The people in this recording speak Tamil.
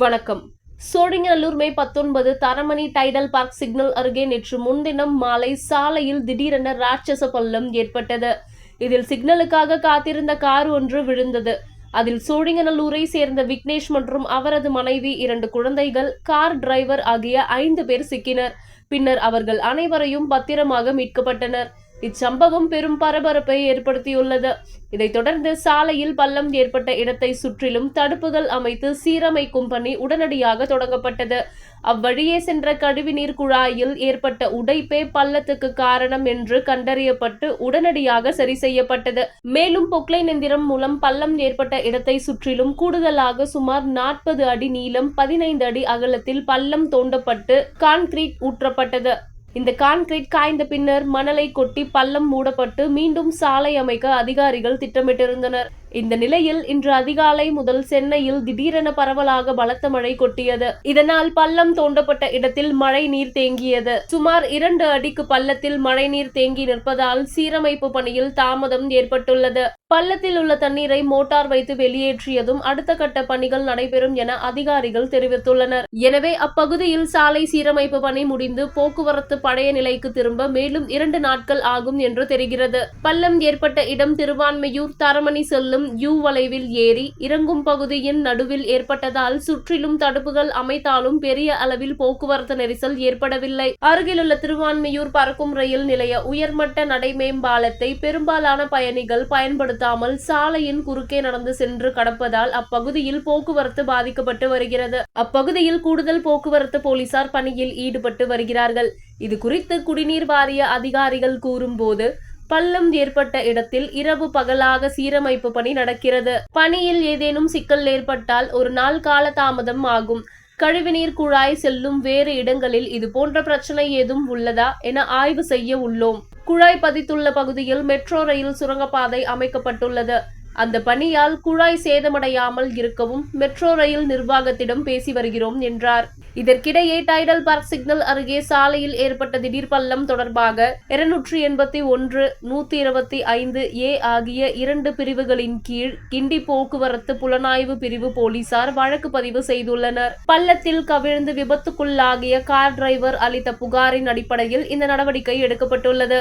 வணக்கம். சோழிங்கநல்லூர் மே பத்தொன்பது தரமணி டைடல் பார்க் சிக்னல் அருகே நேற்று முன்தினம் மாலை சாலையில் திடீரென ராட்சச பள்ளம் ஏற்பட்டது. இதில் சிக்னலுக்காக காத்திருந்த கார் ஒன்று விழுந்தது. அதில் சோழிங்கநல்லூரை சேர்ந்த விக்னேஷ் மற்றும் அவரது மனைவி இரண்டு குழந்தைகள் கார் டிரைவர் ஆகிய ஐந்து பேர் சிக்கினர். பின்னர் அவர்கள் அனைவரையும் பத்திரமாக மீட்கப்பட்டனர். இச்சம்பவம் பெரும் பரபரப்பை ஏற்படுத்தியுள்ளது. இதைத் தொடர்ந்து சாலையில் பள்ளம் ஏற்பட்ட இடத்தை சுற்றிலும் தடுப்புகள் அமைத்து சீரமைக்கும் பணி உடனடியாக தொடங்கப்பட்டது. அவ்வழியே சென்ற கழிவுநீர் குழாயில் ஏற்பட்ட உடைப்பே பள்ளத்துக்கு காரணம் என்று கண்டறியப்பட்டு உடனடியாக சரி செய்யப்பட்டது. மேலும் பொக்லைன் எந்திரம் மூலம் பள்ளம் ஏற்பட்ட இடத்தை சுற்றிலும் கூடுதலாக சுமார் நாற்பது அடி நீளம் பதினைந்து அடி அகலத்தில் பள்ளம் தோண்டப்பட்டு கான்கிரீட் ஊற்றப்பட்டது. இந்த கான்கிரீட் காய்ந்த பின்னர் மணலை கொட்டி பள்ளம் மூடப்பட்டு மீண்டும் சாலை அமைக்க அதிகாரிகள் திட்டமிட்டிருந்தனர். இந்த நிலையில் இன்று அதிகாலை முதல் சென்னையில் திடீரென பரவலாக பலத்த மழை கொட்டியது. இதனால் பள்ளம் தோண்டப்பட்ட இடத்தில் மழை நீர் தேங்கியது. சுமார் இரண்டு அடிக்கு பள்ளத்தில் மழை நீர் தேங்கி நிற்பதால் சீரமைப்பு பணியில் தாமதம் ஏற்பட்டுள்ளது. பள்ளத்தில் உள்ள தண்ணீரை மோட்டார் வைத்து வெளியேற்றியதும் அடுத்த கட்ட பணிகள் நடைபெறும் என அதிகாரிகள் தெரிவித்துள்ளனர். எனவே அப்பகுதியில் சாலை சீரமைப்பு பணி முடிந்து போக்குவரத்து பழைய நிலைக்கு திரும்ப மேலும் இரண்டு நாட்கள் ஆகும் என்று தெரிகிறது. பள்ளம் ஏற்பட்ட இடம் திருவான்மையூர் தரமணி செல்லும் யூ வளைவில் ஏறி இறங்கும் பகுதியின் நடுவில் ஏற்பட்டதால் சுற்றிலும் தடுப்புகள் அமைத்தாலும் பெரிய அளவில் போக்குவரத்து நெரிசல் ஏற்படவில்லை. அருகிலுள்ள திருவான்மையூர் பறக்கும் ரயில் நிலைய உயர்மட்ட நடைமேம்பாலத்தை பெரும்பாலான பயணிகள் பயன்படுத்தாமல் சாலையின் குறுக்கே நடந்து சென்று கடப்பதால் அப்பகுதியில் போக்குவரத்து பாதிக்கப்பட்டு வருகிறது. அப்பகுதியில் கூடுதல் போக்குவரத்து போலீசார் பணியில் ஈடுபட்டு வருகிறார்கள். இது குறித்து குடிநீர் வாரிய அதிகாரிகள் கூறும்போது பள்ளம் ஏற்பட்ட இடத்தில் இரவு பகலாக சீரமைப்பு பணி நடக்கிறது. பணியில் ஏதேனும் சிக்கல் ஏற்பட்டால் ஒரு நாள் கால தாமதம் ஆகும். கழிவுநீர் குழாய் செல்லும் வேறு இடங்களில் இது போன்ற பிரச்சனை ஏதும் உள்ளதா என ஆய்வு செய்ய உள்ளோம். குழாய் பதித்துள்ள பகுதியில் மெட்ரோ ரயில் சுரங்கப்பாதை அமைக்கப்பட்டுள்ளது. அந்த பணியால் குழாய் சேதமடையாமல் இருக்கவும் மெட்ரோ ரயில் நிர்வாகத்திடம் பேசி வருகிறோம் என்றார். இதற்கிடையே டைடல் பார்க் சிக்னல் அருகே சாலையில் ஏற்பட்ட திடீர் பள்ளம் தொடர்பாக இருநூற்றி எண்பத்தி ஒன்று நூத்தி இருபத்தி ஐந்து ஏ ஆகிய இரண்டு பிரிவுகளின் கீழ் கிண்டி போக்குவரத்து புலனாய்வு பிரிவு போலீசார் வழக்கு பதிவு செய்துள்ளனர். பள்ளத்தில் கவிழ்ந்து விபத்துக்குள்ளாகிய கார் டிரைவர் அளித்த புகாரின் அடிப்படையில் இந்த நடவடிக்கை எடுக்கப்பட்டுள்ளது.